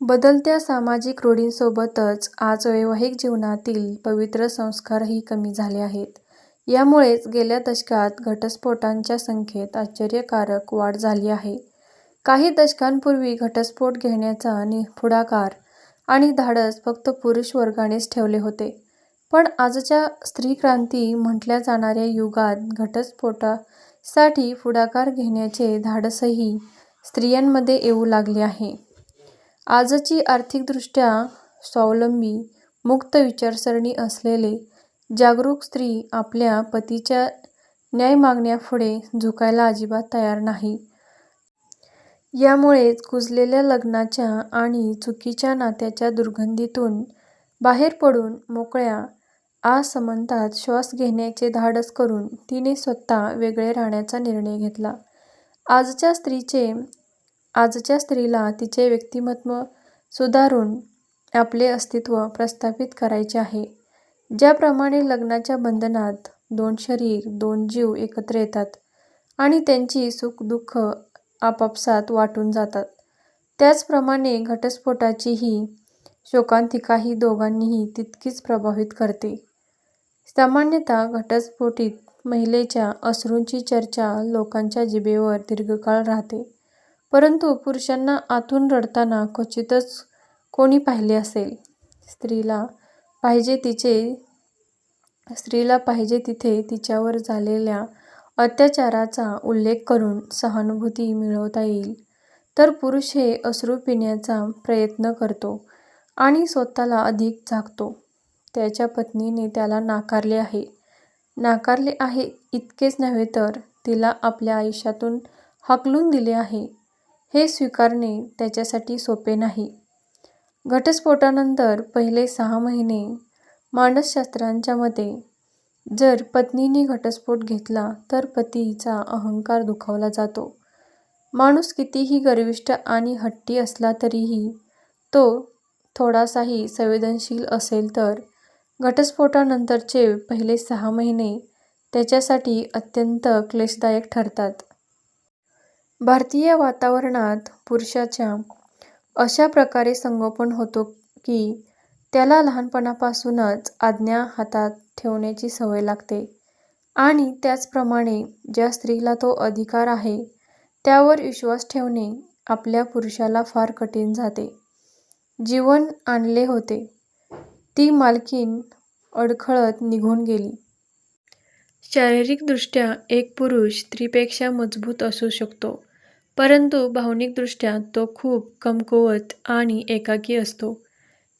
बदलत्या सामाजिक रूढींसोबतच आज वैवाहिक जीवनातील पवित्र संस्कारही कमी झाले आहेत. यामुळेच गेल्या दशकात घटस्फोटांच्या संख्येत आश्चर्यकारक वाढ झाली आहे. काही दशकांपूर्वी घटस्फोट घेण्याचा पुढाकार आणि धाडस फक्त पुरुष वर्गानेच ठेवले होते. पण आजच्या स्त्रीक्रांती म्हटल्या जाणाऱ्या युगात घटस्फोटासाठी पुढाकार घेण्याचे धाडसही स्त्रियांमध्ये येऊ लागले आहे. आजची आर्थिकदृष्ट्या स्वावलंबी, मुक्त विचारसरणी असलेली जागरूक स्त्री आपल्या पतीच्या न्यायमागण्यापुढे झुकायला अजिबात तयार नाही. यामुळेच कुजलेल्या लग्नाच्या आणि चुकीच्या नात्याच्या दुर्गंधीतून बाहेर पडून मोकळ्या आसमंतात श्वास घेण्याचे धाडस करून तिने स्वतः वेगळे राहण्याचा निर्णय घेतला. आजच्या स्त्रीचे आजच्या स्त्रीला तिचे व्यक्तिमत्त्व सुधारून आपले अस्तित्व प्रस्थापित करायचे आहे. ज्याप्रमाणे लग्नाच्या बंधनात दोन शरीर, दोन जीव एकत्र येतात आणि त्यांची सुखदुःख आपापसात वाटून जातात, त्याचप्रमाणे घटस्फोटाचीही शोकांतिकाही दोघांनाही तितकीच प्रभावित करते. सामान्यतः घटस्फोटित महिलेच्या अश्रूंची चर्चा लोकांच्या जिभेवर दीर्घकाळ राहते. परंतु पुरुषांना आतून रडताना क्वचितच कोणी पाहिले असेल. स्त्रीला पाहिजे तिचे स्त्रीला पाहिजे तिथे तिच्यावर झालेल्या अत्याचाराचा उल्लेख करून सहानुभूती मिळवता येईल, तर पुरुष हे अश्रू पिण्याचा प्रयत्न करतो आणि स्वतःला अधिक झाकतो. त्याच्या पत्नीने त्याला नाकारले आहे. नाकारले आहे इतकेच नव्हे तर तिला आपल्या आयुष्यातून हाकलून दिले आहे, हे स्वीकारणे त्याच्यासाठी सोपे नाही. घटस्फोटानंतर पहिले सहा महिने मानसशास्त्रज्ञांच्या मते जर पत्नीने घटस्फोट घेतला तर पतीचा अहंकार दुखावला जातो. माणूस कितीही गर्विष्ठ आणि हट्टी असला तरीही तो थोडासाही संवेदनशील असेल तर घटस्फोटानंतरचे पहिले सहा महिने त्याच्यासाठी अत्यंत क्लेशदायक ठरतात. भारतीय वातावरणात पुरुषाच्या अशा प्रकारे संगोपन होतो की त्याला लहानपणापासूनच आज्ञा हातात ठेवण्याची सवय लागते आणि त्याचप्रमाणे ज्या स्त्रीला तो अधिकार आहे त्यावर विश्वास ठेवणे आपल्या पुरुषाला फार कठीण जाते. जीवन आणले होते. ती मालकीण अडखळत निघून गेली. शारीरिकदृष्ट्या एक पुरुष स्त्रीपेक्षा मजबूत असू शकतो, परंतु भावनिकदृष्ट्या तो खूप कमकुवत आणि एकाकी असतो.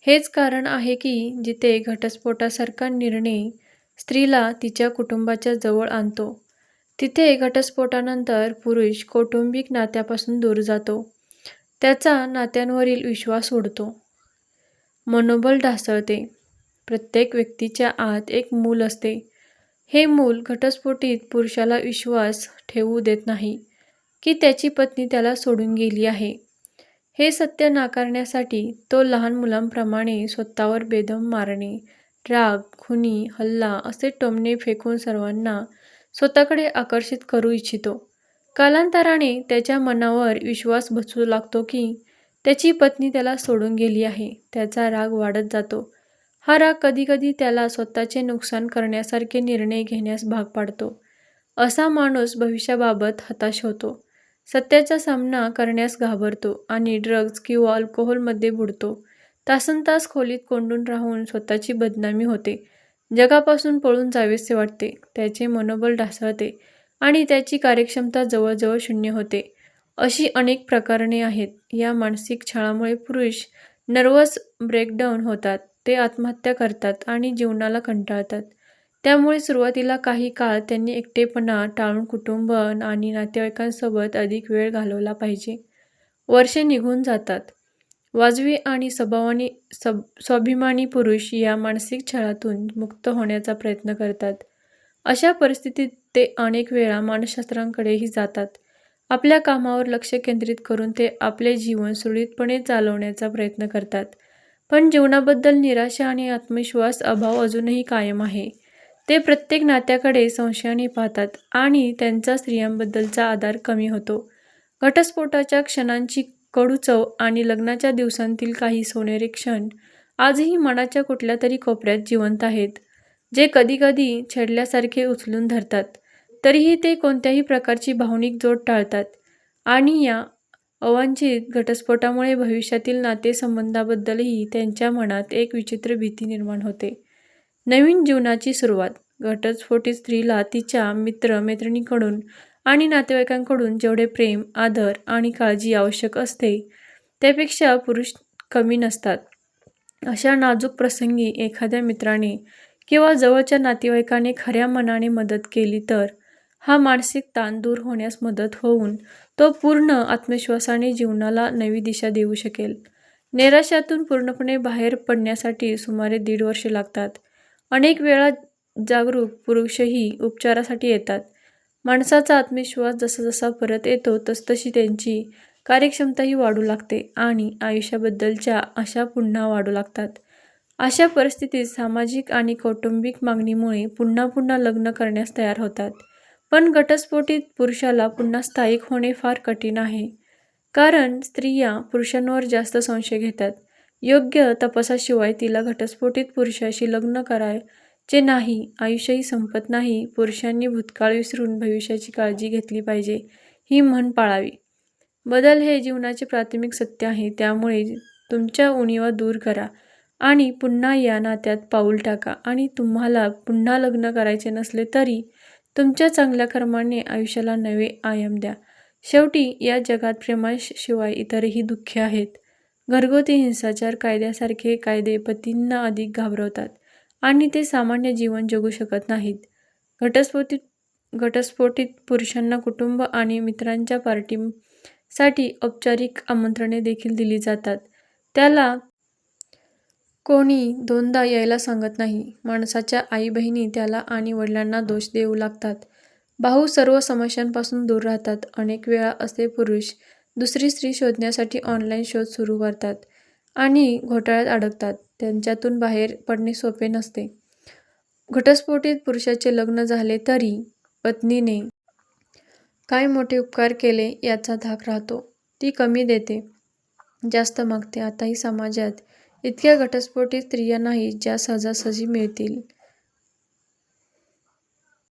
हेच कारण आहे की जिथे घटस्फोटासारखा निर्णय स्त्रीला तिच्या कुटुंबाच्या जवळ आणतो, तिथे घटस्फोटानंतर पुरुष कौटुंबिक नात्यापासून दूर जातो. त्याचा नात्यांवरील विश्वास उडतो. मनोबल ढासळते. प्रत्येक व्यक्तीच्या आत एक मूल असते. हे मूल घटस्फोटीत पुरुषाला विश्वास ठेवू देत नाही की त्याची पत्नी त्याला सोडून गेली आहे. हे सत्य नाकारण्यासाठी तो लहान मुलांप्रमाणे स्वतःवर बेदम मारणे, राग, खुनी, हल्ला असे टोमणे फेकून सर्वांना स्वतःकडे आकर्षित करू इच्छितो. कालांतराने त्याच्या मनावर विश्वास बसू लागतो की त्याची पत्नी त्याला सोडून गेली आहे. त्याचा राग वाढत जातो. हा राग कधीकधी त्याला स्वतःचे नुकसान करण्यासारखे निर्णय घेण्यास भाग पाडतो. असा माणूस भविष्याबाबत हताश होतो, सत्याचा सामना करण्यास घाबरतो आणि ड्रग्ज किंवा अल्कोहोलमध्ये बुडतो. तासन्तास खोलीत कोंडून राहून स्वतःची बदनामी होते. जगापासून पळून जावेसे वाटते. त्याचे मनोबल ढासळते आणि त्याची कार्यक्षमता जवळजवळ शून्य होते. अशी अनेक प्रकरणे आहेत. या मानसिक छळामुळे पुरुष नर्वस ब्रेकडाऊन होतात, ते आत्महत्या करतात आणि जीवनाला कंटाळतात. त्यामुळे सुरुवातीला काही काळ त्यांनी एकटेपणा टाळून कुटुंब आणि नातेवाईकांसोबत अधिक वेळ घालवला पाहिजे. वर्षे निघून जातात. वाजवी आणि स्वभावानी सब स्वाभिमानी पुरुष या मानसिक छळातून मुक्त होण्याचा प्रयत्न करतात. अशा परिस्थितीत ते अनेक वेळा मानसशास्त्रांकडेही जातात. आपल्या कामावर लक्ष केंद्रित करून ते आपले जीवन सुरळीतपणे चालवण्याचा प्रयत्न करतात. पण जीवनाबद्दल निराशा आणि आत्मविश्वास अभाव अजूनही कायम आहे. ते प्रत्येक नात्याकडे संशयाने पाहतात आणि त्यांचा स्त्रियांबद्दलचा आधार कमी होतो. घटस्फोटाच्या क्षणांची कडू चव आणि लग्नाच्या दिवसांतील काही सोनेरी क्षण आजही मनाच्या कुठल्या तरी कोपऱ्यात जिवंत आहेत, जे कधीकधी छेडल्यासारखे उचलून धरतात. तरीही ते कोणत्याही प्रकारची भावनिक जोड टाळतात आणि या अवांछित घटस्फोटामुळे भविष्यातील नातेसंबंधाबद्दलही त्यांच्या मनात एक विचित्र भीती निर्माण होते. नवीन जीवनाची सुरुवात घटस्फोटित स्त्रीला तिच्या मित्र-मैत्रिणींकडून आणि नातेवाईकांकडून जेवढे प्रेम, आदर आणि काळजी आवश्यक असते, त्यापेक्षा पुरुष कमी नसतात. अशा नाजूक प्रसंगी एखाद्या मित्राने किंवा जवळच्या नातेवाईकाने खऱ्या मनाने मदत केली तर हा मानसिक ताण दूर होण्यास मदत होऊन तो पूर्ण आत्मविश्वासाने जीवनाला नवी दिशा देऊ शकेल. नैराश्यातून पूर्णपणे बाहेर पडण्यासाठी सुमारे दीड वर्षे लागतात. अनेक वेळा जागरूक पुरुषही उपचारासाठी येतात. माणसाचा आत्मविश्वास जसाजसा परत येतो तसतशी त्यांची कार्यक्षमताही वाढू लागते आणि आयुष्याबद्दलच्या आशा पुन्हा वाढू लागतात. अशा परिस्थितीत सामाजिक आणि कौटुंबिक मागणीमुळे पुन्हा पुन्हा लग्न करण्यास तयार होतात. पण घटस्फोटित पुरुषाला पुन्हा स्थायिक होणे फार कठीण आहे. कारण स्त्रिया पुरुषांवर जास्त संशय घेतात. योग्य तपासाशिवाय तिला घटस्फोटित पुरुषाशी लग्न करायचे नाही. आयुष्यही संपत नाही. पुरुषांनी भूतकाळ विसरून भविष्याची काळजी घेतली पाहिजे ही म्हण पाळावी. बदल हे जीवनाचे प्राथमिक सत्य आहे. त्यामुळे तुमच्या उणिवा दूर करा आणि पुन्हा या नात्यात पाऊल टाका आणि तुम्हाला पुन्हा लग्न करायचे नसले तरी तुमच्या चांगल्या कर्माने आयुष्याला नवे आयाम द्या. शेवटी या जगात प्रेमाशिवाय इतरही दुःखे आहेत. घरगुती हिंसाचार कायद्यासारखे कायदे पतींना अधिक घाबरवतात आणि ते सामान्य जीवन जगू शकत नाहीत. घटस्फोटित पुरुषांना कुटुंब आणि मित्रांच्या पार्टीसाठी औपचारिक आमंत्रणे देखील दिली जातात. त्याला कोणी दोनदा यायला सांगत नाही. माणसाच्या आई-बहिणी त्याला आणि वडिलांना दोष देऊ लागतात. भाऊ सर्व समस्यांपासून दूर राहतात. अनेक वेळा असे पुरुष दुसरी स्त्री शोधण्यासाठी ऑनलाईन शोध सुरू करतात आणि घोटाळ्यात अडकतात. त्यांच्यातून बाहेर पडणे सोपे नसते. घटस्फोटित पुरुषाचे लग्न झाले तरी पत्नीने काय मोठे उपकार केले याचा धाक राहतो. ती कमी देते, जास्त मागते. आताही समाजात इतक्या घटस्फोटित स्त्रिया नाही ज्या सहजासहजी मिळतील.